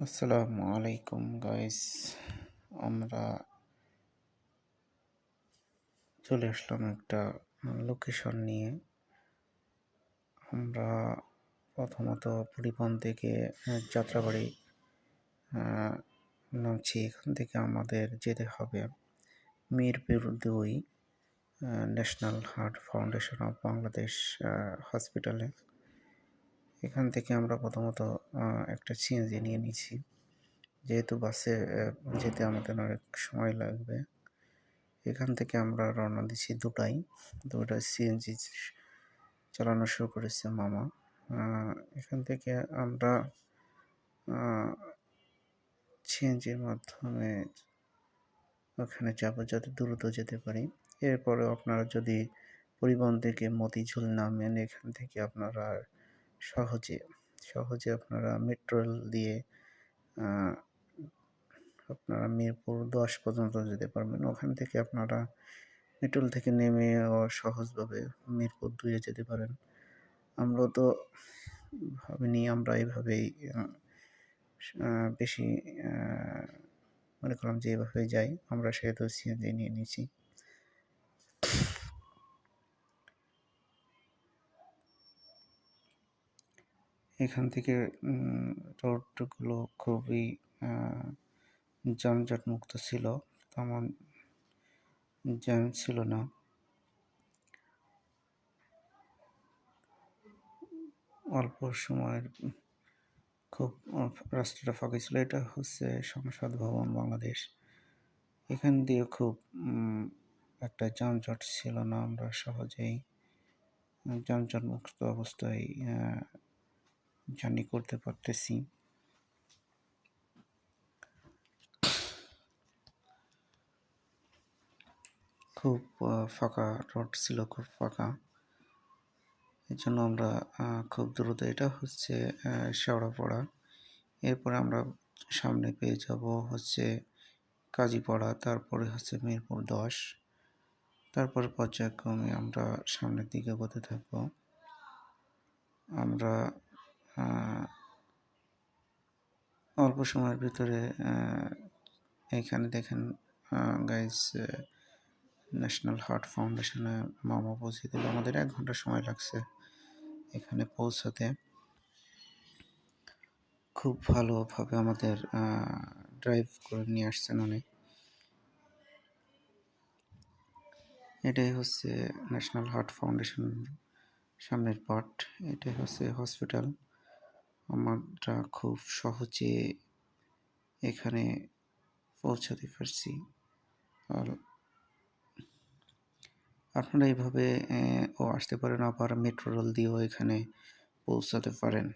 আসসালামু আলাইকুম গাইস, আমরা চলে আসলাম একটা লোকেশন নিয়ে। আমরা প্রথমত পরিবহন থেকে যাত্রাবাড়ি নামছি। এখান থেকে আমাদের যেতে হবে মিরপুর দুই national heart foundation of Bangladesh হসপিটালে। এখান থেকে আমরা প্রথমত একটা সিএনজি নিয়ে নিয়েছি যেহেতু বাসে যেতে আমাদের অনেক সময় লাগবে, এখান থেকে আমরা রওনা দিচ্ছি দুটাই। দুটা সিএনজি চালানো শুরু করেছে মামা। এখান থেকে আমরা সিএনজির মাধ্যমে ওখানে যাব যাতে দ্রুত যেতে পারি। এরপরে আপনারা যদি পরিবহন থেকে মতিঝুল নামেন, এখান থেকে আপনারা সহজে সহজে আপনারা মেট্রো রেল দিয়ে আপনারা মিরপুর দশ পর্যন্ত যেতে পারবেন। ওখান থেকে আপনারা মেট্রোল থেকে নেমে সহজভাবে মিরপুর দুয়ে যেতে পারেন। আমরা তো ভাবিনি আমরা এইভাবেই বেশি মনে করলাম যে এভাবে যাই। আমরা সেহেতু সিএনজি নিয়ে নিয়েছি। এখান থেকে রোডগুলো খুবই আহ, যানজট মুক্ত ছিল। তেমন জ্যাম ছিল না। অল্প সময়ের খুব রাস্তাটা ফাঁকা ছিল। এটা হচ্ছে সংসদ ভবন বাংলাদেশ। এখান দিয়ে খুব একটা যানজট ছিল না। আমরা সহজেই যানজট মুক্ত অবস্থায় জার্নি করতে পারতেছি। খুব ফাঁকা রোড ছিল, খুব ফাঁকা। এই জন্য আমরা খুব দ্রুত এটা হচ্ছে শেওড়াপাড়া এরপরে আমরা সামনে পেয়ে যাব হচ্ছে কাজীপাড়া, তারপরে হচ্ছে মিরপুর দশ। তারপরে পর্যায়ক্রমে আমরা সামনের দিকে এগোতে থাকব। আমরা অল্প সময়ের ভিতরে এখানে দেখেন গাইজ ন্যাশনাল হার্ট ফাউন্ডেশনে মামা পৌঁছে দিল। আমাদের এক ঘণ্টা সময় লাগছে এখানে পৌঁছাতে। খুব ভালোভাবে আমাদের ড্রাইভ করে নিয়ে আসছেন উনি। এটাই হচ্ছে ন্যাশনাল হার্ট ফাউন্ডেশন সামনের পার্ট এটাই হচ্ছে হসপিটাল আমরা খুব সহজে এখানে পৌঁছাতে পারছি। আর আপনারা এইভাবে ও আসতে পারেন, আবার মেট্রো রেল দিয়েও এখানে পৌঁছাতে পারেন।